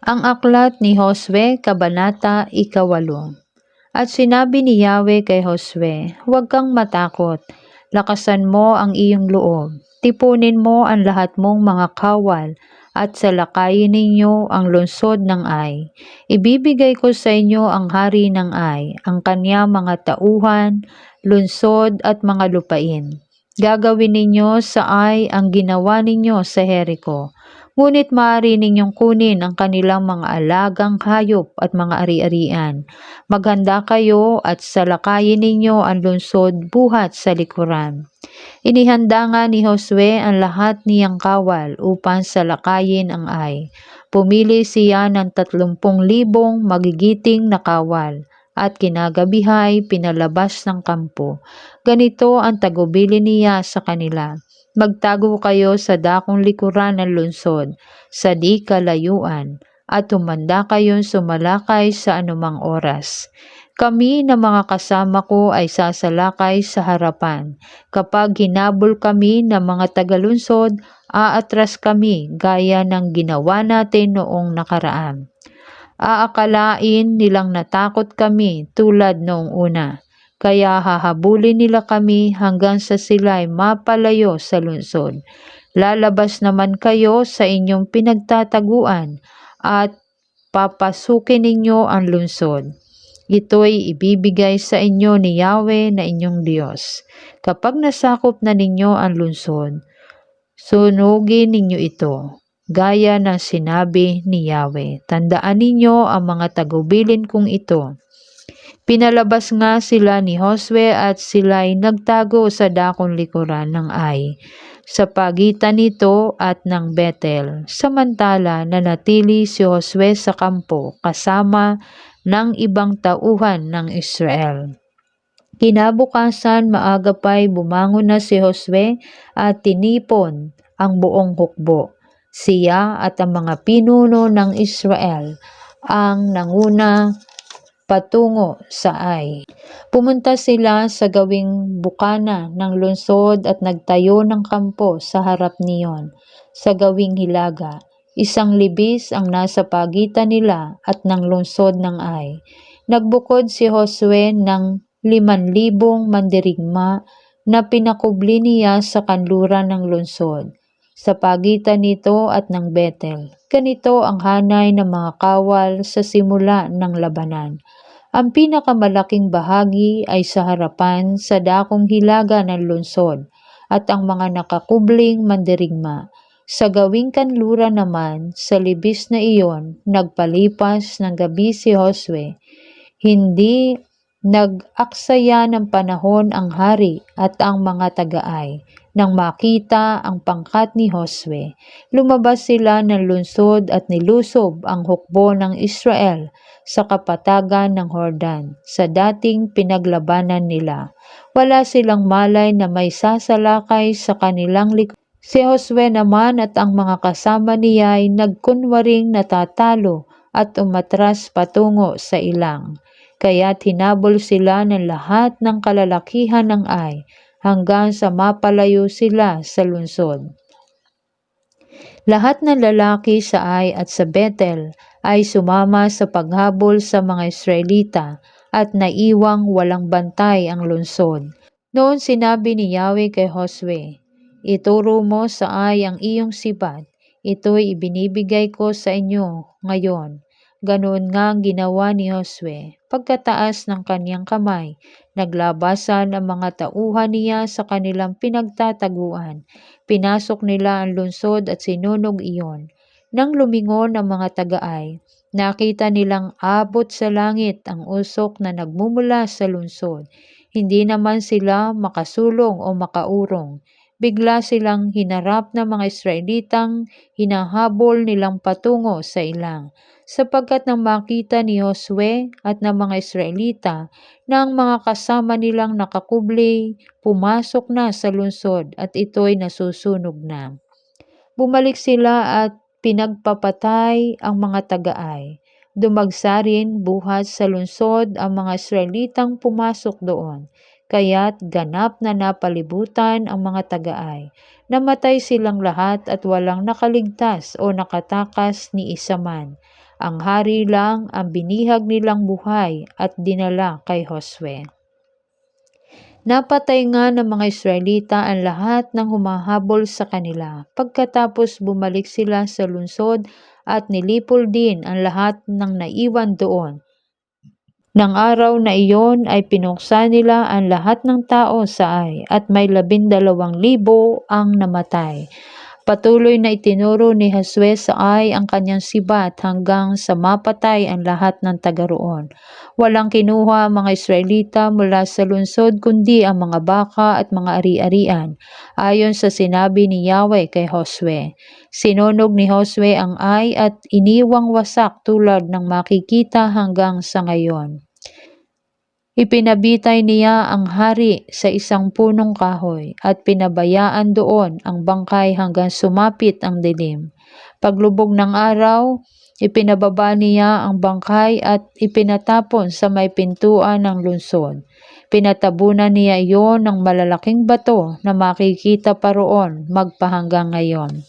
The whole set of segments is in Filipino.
Ang aklat ni Josue, Kabanata Ikawalo. At sinabi ni Yahweh kay Josue, Huwag kang matakot, lakasan mo ang iyong loob, tipunin mo ang lahat mong mga kawal, at salakayin ninyo ang lungsod ng Ay. Ibibigay ko sa inyo ang hari ng Ay, ang kanya mga tauhan, lunsod at mga lupain. Gagawin ninyo sa Ay ang ginawa ninyo sa Jericho Ngunit maaari ninyong kunin ang kanilang mga alagang hayop at mga ari-arian. Maghanda kayo at salakayin ninyo ang lungsod buhat sa likuran. Inihanda nga ni Josue ang lahat niyang kawal upang salakayin ang ay. Pumili siya ng tatlumpong libong magigiting na kawal at kinagabihay pinalabas ng kampo. Ganito ang tagubili niya sa kanila Magtago kayo sa dakong likuran ng lungsod, sa di kalayuan, at tumanda kayong sumalakay sa anumang oras. Kami na mga kasama ko ay sasalakay sa harapan. Kapag hinabol kami ng mga tagalunsod, aatras kami gaya ng ginawa natin noong nakaraan. Aakalain nilang natakot kami tulad noong una kaya hahabulin nila kami hanggang sa sila'y mapalayo sa lungsod. Lalabas naman kayo sa inyong pinagtataguan at papasukin ninyo ang lungsod. Ito'y ibibigay sa inyo ni Yahweh na inyong Diyos. Kapag nasakop na ninyo ang lungsod, sunugin ninyo ito, gaya ng sinabi ni Yahweh. Tandaan ninyo ang mga tagubilin kong ito Pinalabas nga sila ni Josue at sila'y nagtago sa dakong likuran ng Ai sa pagitan nito at ng Bethel, samantala nanatili si Josue sa kampo kasama ng ibang tauhan ng Israel. Kinabukasan maaga pa'y bumangon na si Josue at tinipon ang buong hukbo. Siya at ang mga pinuno ng Israel ang nanguna patungo sa Ai. Pumunta sila sa gawing bukana ng lungsod at nagtayo ng kampo sa harap niyon, sa gawing hilaga. Isang libis ang nasa pagitan nila at ng lungsod ng Ai. Nagbukod si Josue ng liman libong mandirigma na pinakubli niya sa kanluran ng lungsod sa pagitan nito at ng Bethel. Ganito ang hanay ng mga kawal sa simula ng labanan. Ang pinakamalaking bahagi ay sa harapan sa dakong hilaga ng lungsod at ang mga nakakubling mandirigma. Sa gawing kanlura naman, sa libis na iyon, nagpalipas ng gabi si Josue. Hindi nag-aksaya ng panahon ang hari at ang mga tagaay. Nang makita ang pangkat ni Josue, lumabas sila ng lungsod at nilusob ang hukbo ng Israel sa kapatagan ng Hordan sa dating pinaglabanan nila. Wala silang malay na may sasalakay sa kanilang likod. Si Josue naman at ang mga kasama niya ay nagkunwaring natatalo at umatras patungo sa ilang. Kaya tinabol sila ng lahat ng kalalakihan ng ay hanggang sa mapalayo sila sa lungsod. Lahat ng lalaki sa Ai at sa Bethel ay sumama sa paghabol sa mga Israelita at naiwang walang bantay ang lungsod. Noon sinabi ni Yahweh kay Josue, Ituro mo sa ay ang iyong sibat, ito'y ibinibigay ko sa inyo ngayon. Ganoon nga ang ginawa ni Josue. Pagkataas ng kanyang kamay, naglabasan ang mga tauhan niya sa kanilang pinagtataguan. Pinasok nila ang lungsod at sinunog iyon. Nang lumingon ang mga tagaay, nakita nilang abot sa langit ang usok na nagmumula sa lungsod. Hindi naman sila makasulong o makaurong. Bigla silang hinarap ng mga Israelitang hinahabol nilang patungo sa ilang sapagkat nang makita ni Josue at ng mga Israelita na ang mga kasama nilang nakakubli, pumasok na sa lungsod at ito'y nasusunog na. Bumalik sila at pinagpapatay ang mga tagaay. Dumagsa rin buhat sa lungsod ang mga Israelitang pumasok doon, kaya't ganap na napalibutan ang mga tagaay. Namatay silang lahat at walang nakaligtas o nakatakas ni isa man. Ang hari lang ang binihag nilang buhay at dinala kay Josue. Napatay nga ng mga Israelita ang lahat ng humahabol sa kanila. Pagkatapos bumalik sila sa lungsod at nilipol din ang lahat ng naiwan doon. Nang araw na iyon ay pinuksan nila ang lahat ng tao sa ay at may labindalawang libo ang namatay. Patuloy na itinuro ni Josue sa ay ang kanyang sibat hanggang sa mapatay ang lahat ng taga roon. Walang kinuha mga Israelita mula sa lungsod kundi ang mga baka at mga ari-arian, ayon sa sinabi ni Yahweh kay Josue. Sinunog ni Josue ang ay at iniwang wasak tulad ng makikita hanggang sa ngayon. Ipinabitay niya ang hari sa isang punong kahoy at pinabayaan doon ang bangkay hanggang sumapit ang dilim. Paglubog ng araw, ipinababa niya ang bangkay at ipinatapon sa may pintuan ng lungsod. Pinatabunan niya iyon ng malalaking bato na makikita pa roon magpahanggang ngayon.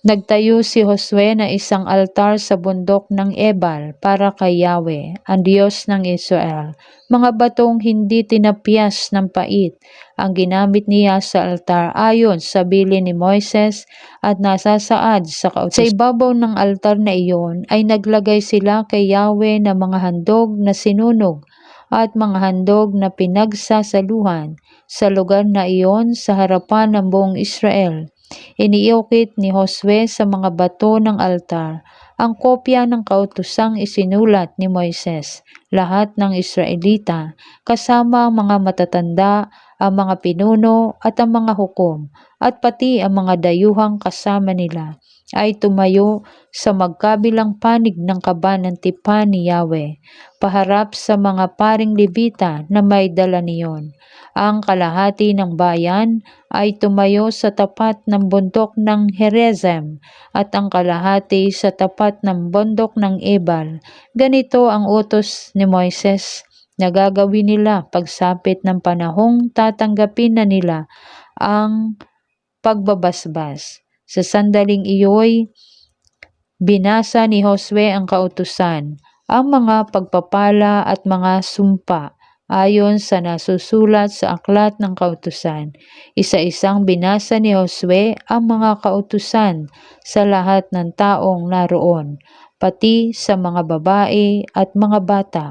Nagtayo si Josue na isang altar sa bundok ng Ebal para kay Yahweh, ang Diyos ng Israel. Mga batong hindi tinapyas ng pait ang ginamit niya sa altar ayon sa bili ni Moises at nasasaad sa kautos. Sa ibabaw ng altar na iyon ay naglagay sila kay Yahweh ng mga handog na sinunog at mga handog na pinagsasaluhan sa lugar na iyon sa harapan ng buong Israel Iniiukit ni Josue sa mga bato ng altar ang kopya ng kautusang isinulat ni Moises, lahat ng Israelita, kasama ang mga matatanda, ang mga pinuno at ang mga hukom, at pati ang mga dayuhang kasama nila, ay tumayo sa magkabilang panig ng kaba ng tipan ni Yahweh, paharap sa mga paring Levita na may dala niyon. Ang kalahati ng bayan ay tumayo sa tapat ng bundok ng Herezem at ang kalahati sa tapat ng bundok ng Ebal. Ganito ang utos ni Moises na gagawin nila pagsapit ng panahong tatanggapin na nila ang pagbabasbas. Sa sandaling iyo'y binasa ni Josue ang kautusan, ang mga pagpapala at mga sumpa ayon sa nasusulat sa aklat ng kautusan. Isa-isang binasa ni Josue ang mga kautusan sa lahat ng taong naroon, pati sa mga babae at mga bata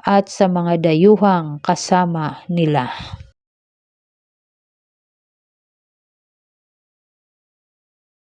at sa mga dayuhang kasama nila.